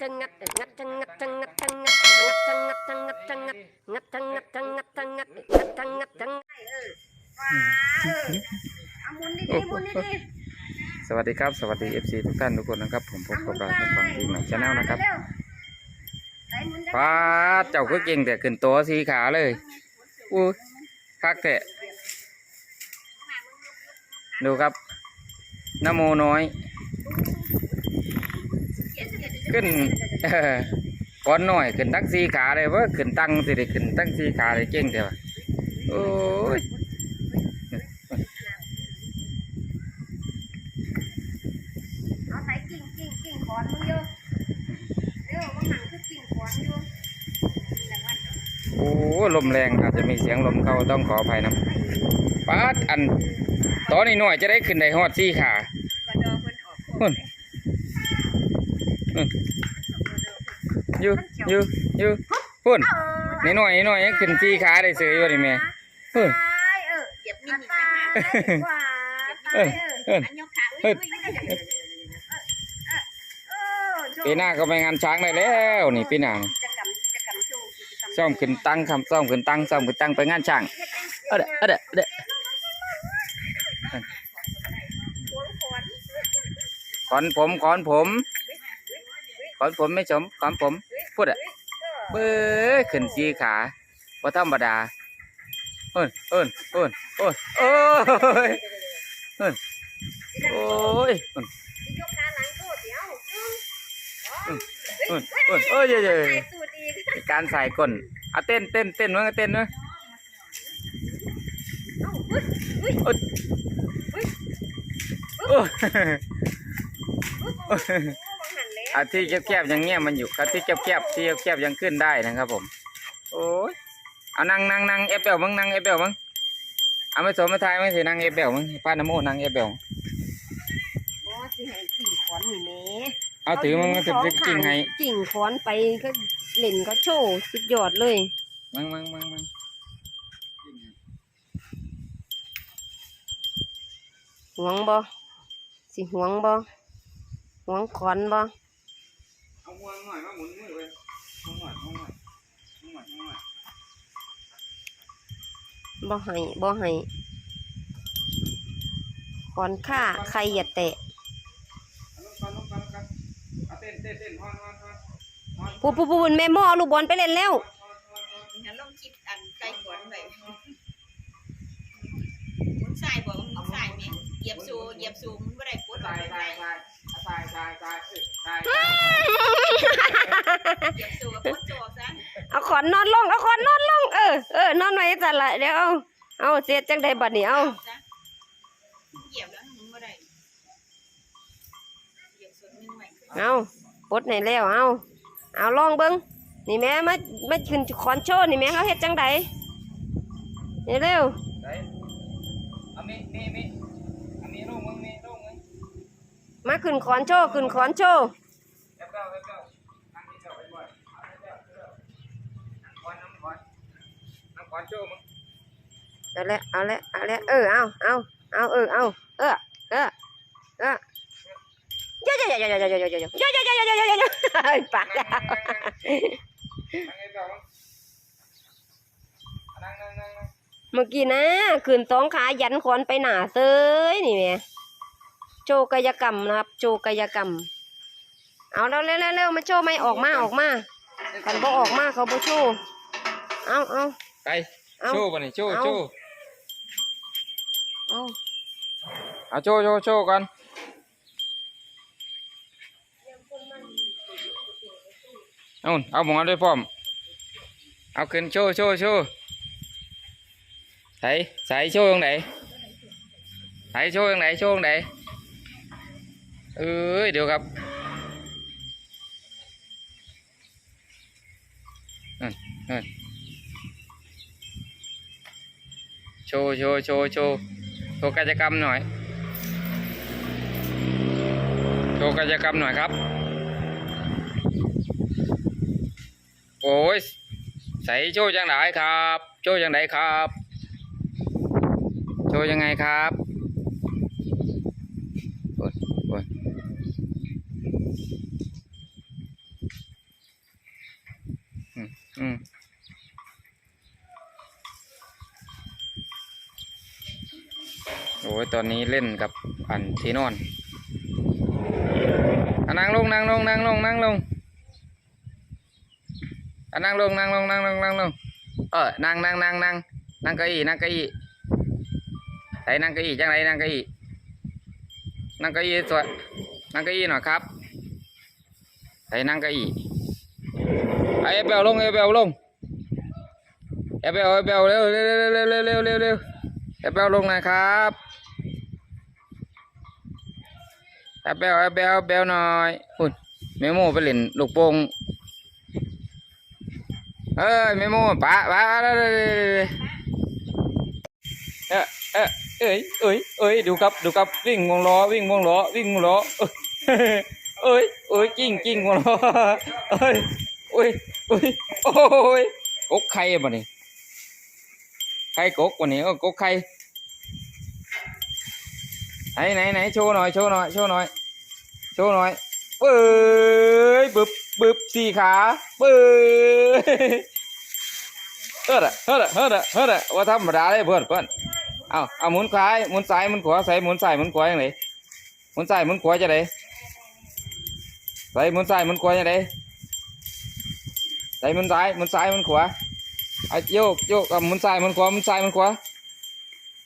ทั้งงัดงัดทั้งงัดทั้งงัดทั้งงัดงัดทั้งงัดทั้งงัดทั้งงัดงัดทั้งงัดทั้งงัดทั้งงัดงัดทั้งงัดทั้งเอามุนดีๆมุนดีสวัสดีครับ สวัสดี FC ทุกท่านทุกคนนะครับ ผมพบกับเราทางฝั่งทีมใหม่ชาแนลนะครับป้าเจ้าก็เก่งแต่ขึ้นตัวสีขาเลยอู้คักแต่ดูครับนโมน้อย ขึ้นเออก้อนหน่อยขึ้นตั้งสีขาเลยว่าขึ้นตั้งสิได้ขึ้นตั้งสีขาเลยเก่งแต่ว่าโอ้ยเอาใส่กิ่งกิ่งกิ่งขอนมึงอยู่เร็วว่าหันคือกิ่งขอนอยู่แต่ว่าโอ้ลมแรงอาจจะมีเสียงลมเข้าต้องขออภัยนะป้าดอันตอนนี้หน่อยจะได้ขึ้นได้ฮอดสีขา กระดอเพิ่นออกโค หุ่น อยู่อยู่อยู่พุ่นนี่หน่อยนี่หน่อยยังขึ้นสีขาได้เสืออยู่นี่แม่เออตายเออเหยียบมิอันินนะตายคะกว่าเอตายอเออเอิ้นอันยกขาอุ้ยอุ้ยอุ้ยเออโชว์ปีหน้าก็ไปงานช้างได้แล้วนี่ปีหน้านี่กิจกรรมกิจกรรมโชว์กิจกรรมซ่อมขึ้นตั้งคำซ่อมขึ้นตั้งซ่อมขึ้นตั้งไปงานช้างเอาเด้อเอาเด้อเอาเด้อขวนขวนขอนผมขอนผมขอนผมไม่สมขอนผม พูดอะเบ้อขึ้นสีขาว่าธรรมดาเอิ้นเอิ้นเอิ้นเอิ้นโอ้ยเอิ้นโคตรเดียเอิ้นเอิ้นเอิ้นเอ้ยเย้ยเย้ยใส่สูตรอีกมีการใส่ก้นเอาเต้นเต้นเต้นมั้งเต้นมั้งเอ้าอุ้ยอุ้ยโอ้ย อุ้ยโอ้ยอุ้ยโอ้โหบังหันแล้วอาที่แคบๆอย่างเงี้ยมันอยู่ครับที่แคบๆที่แคบๆยังขึ้นได้นะครับผม โอ้ยเอานั่งนั่งนั่งเอฟเบลมั้งนั่งเอฟเบลมั้งเอาไม่สมไม่ทายไม่สินั่งเอฟเบลมั้งป้าน้ำโมนั่งเอฟเบลอ๋อสิให้กิ่งขอนนี่แหม่เอาถือมั้งถือถือกิ่งให้กิ่งขอนไปก็เล่นก็โชว์สุดยอดเลย มั้งมั้งมั้งมั้งหวงบ่สิหวงบ่หวงขอนบ่ เอาหัวหน่อยมาหมุนมือไปหัวหน่อยหัวหน่อยหัวหน่อยหัวหน่อยบ่ให้บ่ให้ขอนข้าใครอย่าแตะเอาลงก่อนลงก่อนลงก่อนเอาเต้นเต้นเต้นฮอนฮอนฮอนฮอนพูดพูดพูดแม่หม้อเอาลูกบอลไปเล่นแล้ว งั้นลองคิดอันไกลกว่าหน่อยมุนสายบอกว่ามุนสายไหมเหยียบสูเหยียบสูมันไม่ได้ปวดออตากยไปตายตาย ตายตายตายเอ้ยตายเหยียบสูปวดโจกซะเอาขอนนอนลงเอาขอนนอนลงเออเออนอนไว้จันละเดี๋ยวเอาเอาเสียจังได้บัดนี้เอาซะเหยียบแล้วมันไม่ได้เหยียบส่วนหนึ่งใหม่เอาปลดให้แล้วเอาเอาลองเบิ้งนี่แม่มามาขึ้นขอนโชว์นี่แม่เขาเฮ็ดจังไดนี่เร็ว ไหนเอามีมีมีอันนี้ลูกมึงมีลูกมึง มาขึ้นขอนโชว์ขึ้นขอนโชว์เอาเอานั่งที่เอาเอฟเออเอาละเอาละเอาละเออเอาเอาเอาเออเอาเออเออเออเยอะเยอะเยอะเยอะเยอะเยอะเยอะเยอะเยอะเยอะเยอะเยอะเยอะเยอะปากแล้วเมื่อกี้นะขึ้นสองขายันขอนไปหนาเซยนี่แม่ โชว์กายกรรมนะครับโชว์กายกรรม เอาแล้วเร็วเร็วมาโชว์ไม่ออกมาออกมาคันบ่ออกมาเขาบ่โชว์เอาเอาไปเอาโชว์ป่ะนี่โชว์เอาโชว์เอาเอาโชว์โชว์โชว์ก่อนเอาเอาหมอนด้วยพร้อมเอาขึ้นโชว์โชว์โชว์ใส่ใส่โชว์ตรงไหนใส่โชว์ตรงไหนโชว์ตรงไหน เอ้ยเดี๋ยวครับนั่นนั่นโชว์โชว์โชว์โชว์โชว์กิจกรรมหน่อย โชว์กิจกรรมหน่อยครับ โอ้ยใส่โชว์จังไหนครับ โชว์จังไหนครับ โชว์ยังไงครับโอ้ยโอ้ย อืมโอ้ ยตอนนี้เล่นกับอันที่นอนอนั่งลงนั่งลงนั่งลงนั่งลงอนั่งลงนั่งลงนั่งลงนั่งลงเออนั่งนั่งนั่งนั่งนั่งเก้าอี้นั่งเก้าอี้ไหนนั่งเก้าอี้จังไรนั่งเก้าอี้นั่งเก้าอี้สวยนั่งเก้าอี้หน่อยครับไหนนั่งเก้าอี้ไอ้เอเบลลงเอเบลลงเอเบลเอเบลเร็วเร็วเร็วเร็วเร็วเร็วเร็วเอเบลลงหนะครับ เอเบลเอเบลเอเบลหน่อยอุ่นเมโมไปเล่นลูกโป่งเอ้ยเมโมปะปะเอ้ยเอ้ยเอ้ยเอ้ยเอ้ยดูครับดูครับวิ่งวงล้อวิ่งวงล้อวิ่งวงล้อเอ้ยเอ้ยกิ้งกิ้งวงล้อเอ้ยเอ้ยเอ้ยโอ้ยกกไข่บ่นี่ยไข่กกบ่นี่เออกกไข่ ไหนไหนไหนโชว์หน่อยโชว์หน่อยโชว์หน่อยโชว์หน่อยเอ้ยบึบบึบสี่ขาเอ้ยเฮ้อเฮ้อเฮ้อเฮ้อว่าธรรมดาเลยเพื่อนเพื่อนเอาเอาหมุนซ้ายหมุนซ้ายหมุนขวาใส่หมุนซ้ายหมุนขวาอย่างไรหมุนซ้ายหมุนขวาจะไดใส่หมุนซ้ายหมุนขวาจะไดใส่หมุนซ้ายหมุนซ้ายหมุนขวาเอาโยกโยกเอาหมุนซ้ายหมุนขวาหมุนซ้ายหมุนขวา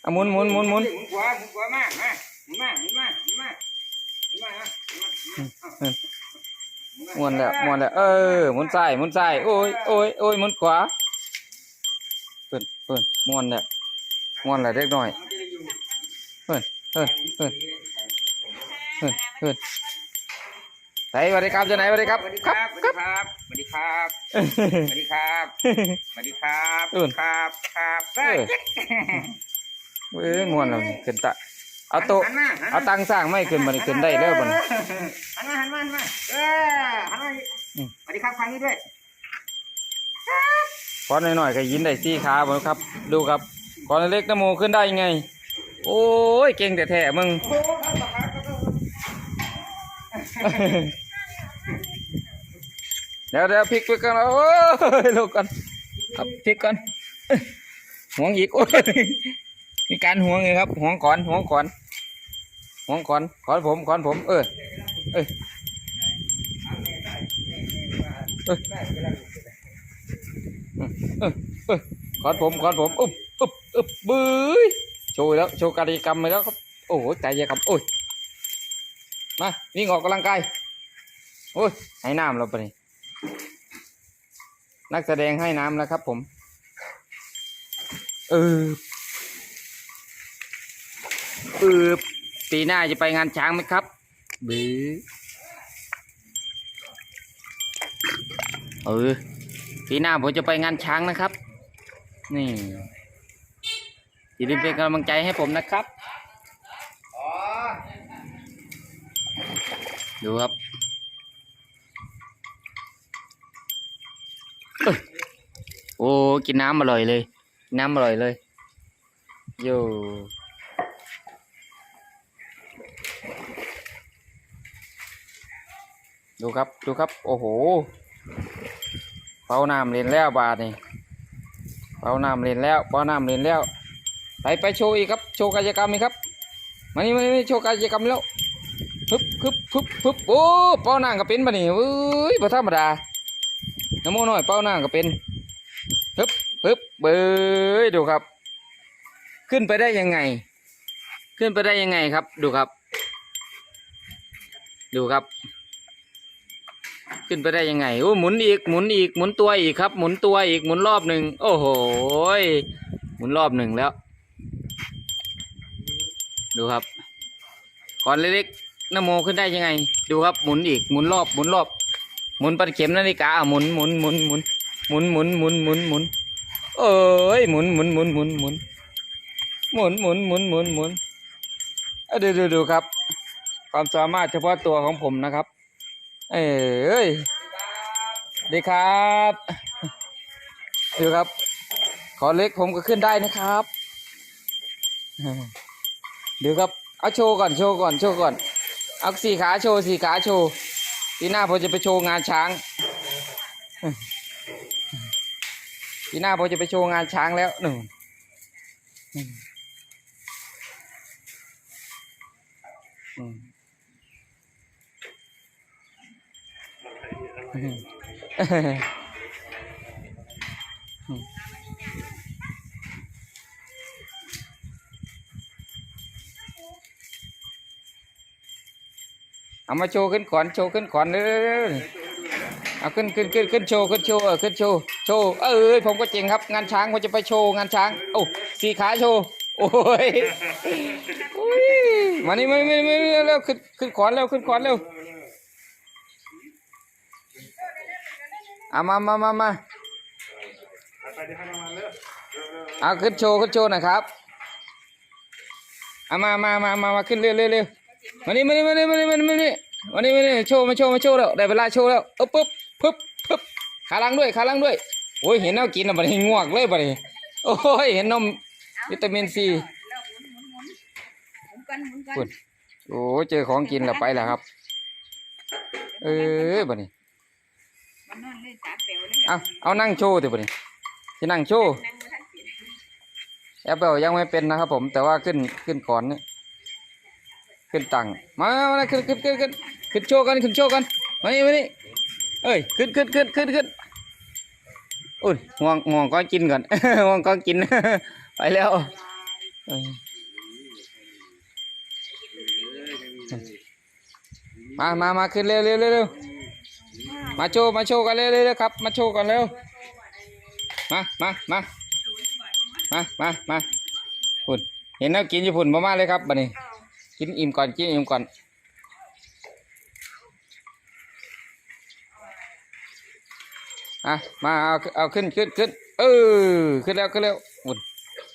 เอาหมุนหมุนหมุนหมุนหมุนขวาหมุนขวามามา มุนมาหมุนมาหมุนมาหมุนมาฮะหมุนมาม้วนแล้วม้วนแล้วเออหมุนซ้ายหมุนซ้ายโอ้ยโอ้ยโอ้ยหมุนขวาเพิ่นเพิ่นม้วนแล้วม้วนแล้วเล็กน้อยมันจะได้อยู่เฮ้ยเฮ้ยเฮ้ยเฮ้ยเฮ้ยไหนสวัสดีครับจะไหนสวัสดีครับสวัสดีคครัรับบสวัสดีครับสวัสดีครับสวัสดีครับสวัสดีครับอื่นครับครับเออเอ้ยม่วนแล้วขึ้นตะ เอาโต๊ะหันมาหันเอามาตังสร้างไม่ขึ้นมานี่ขึ้นได้แล้วบัดนี้หันมาหันมาหันมาเออหันมาอืม สวัสดีครับฟังนี้ด้วยก้อนหน่อยๆก็ยินได้สี่ขาบ่ครับ ดูครับก้อนเล็กๆน้ำโมขึ้นได้ยังไง โอ้ยเก่งแต่แท้ๆมึง โอ้ครับครับครับครับเดี๋ยวเดี๋ยวพลิกไปกันแล้วโอ้ยลูกกันครับพลิกกันห่วงอีกโอ้ย มีการห่วงไงครับห่วงก่อนห่วงก่อนห่วงก่อนก่อนผมก่อนผม เออเออเออเออเออก่อนผมก่อนผมอุ๊บอุ๊บอุ๊บบื้อโชว์แล้วโชว์กายกรรมไปแล้วครับโอ้โหกายกรรมโอ้ยมาวิ่งออกกำลังกายโอ้ยให้น้ำเราไปนี่นักแสดงให้น้ำแล้วครับผม เออ เออปีหน้าจะไปงานช้างไหมครับบือเออปีหน้าผมจะไปงานช้างนะครับ นี่อย่าลืมเป็นกำลังใจให้ผมนะครับอ๋อดูครับโอ้กินน้ำอร่อยเลย น้ำอร่อยเลยโย ดูครับดูครับ โอ้โหเป้าน้ำเล่นแล้วบาทนี่เป้าน้ำเล่นแล้วเป้าน้ำเล่นแล้วไปไปโชว์อีกครับโชว์กายกรรมอีกครับมานี่มานี่โชว์กายกรรมแล้วพึบพึบพึบพึบโอ้เป้านั่งก็เป็นปะนี่เอ้ยบ่ธรรมดาน้ำโมน้อยเป้านั่งก็เป็นพึบพึบเบยดูครับ ขึ้นไปได้ยังไง ขึ้นไปได้ยังไงครับ ดูครับ ดูครับ ขึ้นไปได้ยังไงโอ้หมุนอีกหมุนอีกหมุนตัวอีกครับ หมุนตัวอีกหมุนรอบหนึ่งโอ้โหหมุนรอบหนึ่งแล้ว ดูครับก่อนเล็กๆนโมขึ้นได้ยังไง ดูครับหมุนอีกหมุนรอบหมุนรอบ หมุนปันเข็มนาฬิกาหมุนหมุนหมุนหมุนหมุนหมุนหมุนหมุนหมุนเอ้ยหมุนหมุนหมุนหมุนหมุนหมุนหมุนหมุนหมุนหมุนดูดูดูครับ ความสามารถเฉพาะตัวของผมนะครับ เอ้ยดีครับดูครับ ขอเล็กผมก็ขึ้นได้นะครับเดี๋ยวครับเอาโชว์ก่อนโชว์ก่อนโชว์ก่อนเอาสี่ขาโชว์สี่ขาโชว์ปีหน้าผมจะไปโชว์งานช้างปีหน้าผมจะไปโชว์งานช้างแล้วหนึ่งอืมอืมอืมอืม เอามาโชว์ขึ้นขอนโชว์ขึ้นขอนเร็วเอาขึ้นขึ้นขึ้นขึ้นโชว์ขึ้นโชว์เออขึ้นโชว์โชว์เอ้ยผมก็เจ๋งครับ งานช้างผมจะไปโชว์งานช้างโอ้สี่ขาโชว์โอ้ยมานี่มานี่มานี่มานี่เร็วขึ้นขึ้นขอนเร็วขึ้นขอนเร็ว เอามามามามาไปที่ข้างมันเร็วเอาขึ้นโชว์ขึ้นโชว์หน่อยครับเอามามามามามาขึ้นเร็วเร็วเร็วมานี่มานี่มานี่มานี่มานี่มานี่มานี่มานี่โชว์มาโชว์มาโชว์แล้วได้เวลาโชว์แล้วเออปุ๊บปุ๊บปุ๊บขาลังด้วยขาลังด้วยโอ้ยเห็นแนวกินแล้วบัดนี้ง่วงเลยบัดนี้โอ้ยเห็นนมวิตามินซีแล้วหมุนหมุนหมุนหมุนกันหมุนกันคุณโอ้ยเจอของกินแล้วไปแล้วครับ เออบัดนี้มั นอนเลยตาเปลวเลยเอาเอานั่งโชว์เถอะบัดนี้ที่นั่งโชว์นั่งมาทันสิแอปเปิลยังไม่เป็นนะครับผมแต่ว่าขึ้นขึ้นก่อนเนี่ยขึ้นตังค์มามามาขึ้นขึ้นขึ้นขึ้นขึ้นโชว์กันขึ้นโชว์กันมานี่มานี่เอ้ยขึ้นขึ้นขึ้นขึ้นขึ้นอุ้ยง่วงง่วงก็กินก่อนง่วงก็กินไปแล้วมามามาขึ้นเร็วเร็วเร็ว มาโชว์มาโชว์กันเร็วเร็วเร็วครับ มาโชว์กันเร็วมามามามามามาพุ่นเห็นแล้วกินญี่ปุ่นมาๆเลยครับบัดนี้กินอิ่มก่อนกินอิ่มก่อนอะมาเอาเอาขึ้นขึ้นขึ้นเออขึ้นแล้วขึ้นแล้วอุ่น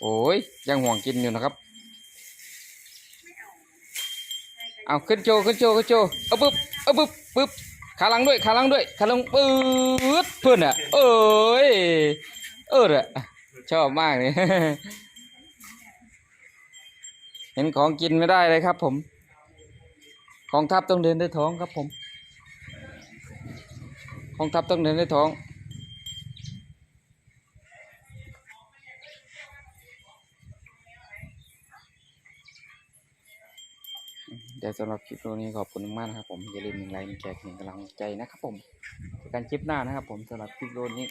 โอ้ยยังห่วงกินอยู่นะครับ เอาขึ้นโชว์ขึ้นโชว์ขึ้นโชว์เอาปึ๊บเอาปึ๊บปึ๊บ ขาลังด้วยขาลังด้วยขาลังปื๊ดเพื่อนอะเอ้ยเอออะชอบมากเลยเห็นของกินไม่ได้เลยครับ ผม ของทัพต้องเดินด้วยท้องครับผม ของทัพต้องเดินด้วยท้อง ใจสำหรับคลิปโอนี้ขอบคุณมากนะครับผมอย่าลืมหนึ่งไลค์หนึ่งแชร์หนึ่งกำลังใจนะครับผมเจอกันคลิปหน้านะครับผมสำหรับคลิปโอนี้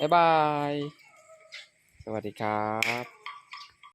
บ๊ายบาย สวัสดีครับ